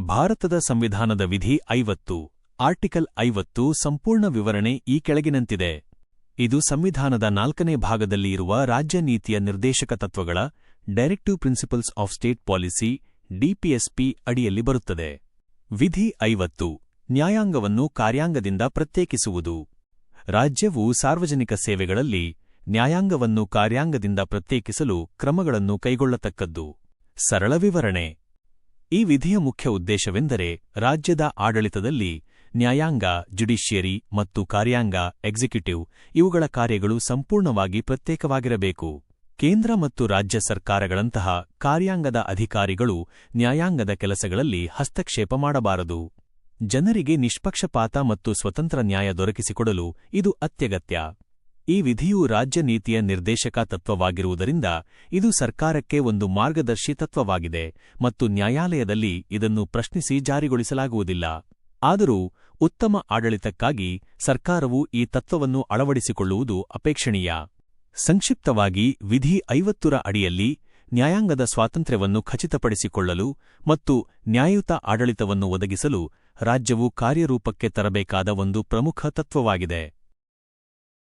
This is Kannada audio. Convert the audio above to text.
ಭಾರತದ ಸಂವಿಧಾನದ ವಿಧಿ ಐವತ್ತು, ಆರ್ಟಿಕಲ್ ಐವತ್ತು ಸಂಪೂರ್ಣ ವಿವರಣೆ ಈ ಕೆಳಗಿನಂತಿದೆ. ಇದು ಸಂವಿಧಾನದ ನಾಲ್ಕನೇ ಭಾಗದಲ್ಲಿ ಇರುವ ರಾಜ್ಯ ನೀತಿಯ ನಿರ್ದೇಶಕ ತತ್ವಗಳ directive principles of state policy DPSP ಅಡಿಯಲ್ಲಿ ಬರುತ್ತದೆ. ವಿಧಿ ಐವತ್ತು, ನ್ಯಾಯಾಂಗವನ್ನು ಕಾರ್ಯಾಂಗದಿಂದ ಪ್ರತ್ಯೇಕಿಸುವುದು. ರಾಜ್ಯವು ಸಾರ್ವಜನಿಕ ಸೇವೆಗಳಲ್ಲಿ ನ್ಯಾಯಾಂಗವನ್ನು ಕಾರ್ಯಾಂಗದಿಂದ ಪ್ರತ್ಯೇಕಿಸಲು ಕ್ರಮಗಳನ್ನು ಕೈಗೊಳ್ಳತಕ್ಕದ್ದು. ಸರಳ ವಿವರಣೆ. ಈ ವಿಧಿಯ ಮುಖ್ಯ ಉದ್ದೇಶವೆಂದರೆ ರಾಜ್ಯದ ಆಡಳಿತದಲ್ಲಿ ನ್ಯಾಯಾಂಗ, ಜುಡಿಷಿಯರಿ ಮತ್ತು ಕಾರ್ಯಾಂಗ, ಎಕ್ಸಿಕ್ಯೂಟಿವ್ ಇವುಗಳ ಕಾರ್ಯಗಳು ಸಂಪೂರ್ಣವಾಗಿ ಪ್ರತ್ಯೇಕವಾಗಿರಬೇಕು. ಕೇಂದ್ರ ಮತ್ತು ರಾಜ್ಯ ಸರ್ಕಾರಗಳಂತಹ ಕಾರ್ಯಾಂಗದ ಅಧಿಕಾರಿಗಳು ನ್ಯಾಯಾಂಗದ ಕೆಲಸಗಳಲ್ಲಿ ಹಸ್ತಕ್ಷೇಪ ಮಾಡಬಾರದು. ಜನರಿಗೆ ನಿಷ್ಪಕ್ಷಪಾತ ಮತ್ತು ಸ್ವತಂತ್ರ ನ್ಯಾಯ ದೊರಕಿಸಿಕೊಡಲು ಇದು ಅತ್ಯಗತ್ಯ. ಈ ವಿಧಿಯು ರಾಜ್ಯ ನೀತಿಯ ನಿರ್ದೇಶಕ ತತ್ವವಾಗಿರುವುದರಿಂದ ಇದು ಸರ್ಕಾರಕ್ಕೆ ಒಂದು ಮಾರ್ಗದರ್ಶಿ ತತ್ವವಾಗಿದೆ ಮತ್ತು ನ್ಯಾಯಾಲಯದಲ್ಲಿ ಇದನ್ನು ಪ್ರಶ್ನಿಸಿ ಜಾರಿಗೊಳಿಸಲಾಗುವುದಿಲ್ಲ. ಆದರೂ ಉತ್ತಮ ಆಡಳಿತಕ್ಕಾಗಿ ಸರ್ಕಾರವು ಈ ತತ್ವವನ್ನು ಅಳವಡಿಸಿಕೊಳ್ಳುವುದು ಅಪೇಕ್ಷಣೀಯ. ಸಂಕ್ಷಿಪ್ತವಾಗಿ ವಿಧಿ ಐವತ್ತರ ಅಡಿಯಲ್ಲಿ ನ್ಯಾಯಾಂಗದ ಸ್ವಾತಂತ್ರ್ಯವನ್ನು ಖಚಿತಪಡಿಸಿಕೊಳ್ಳಲು ಮತ್ತು ನ್ಯಾಯಯುತ ಆಡಳಿತವನ್ನು ಒದಗಿಸಲು ರಾಜ್ಯವು ಕಾರ್ಯರೂಪಕ್ಕೆ ತರಬೇಕಾದ ಒಂದು ಪ್ರಮುಖ ತತ್ವವಾಗಿದೆ.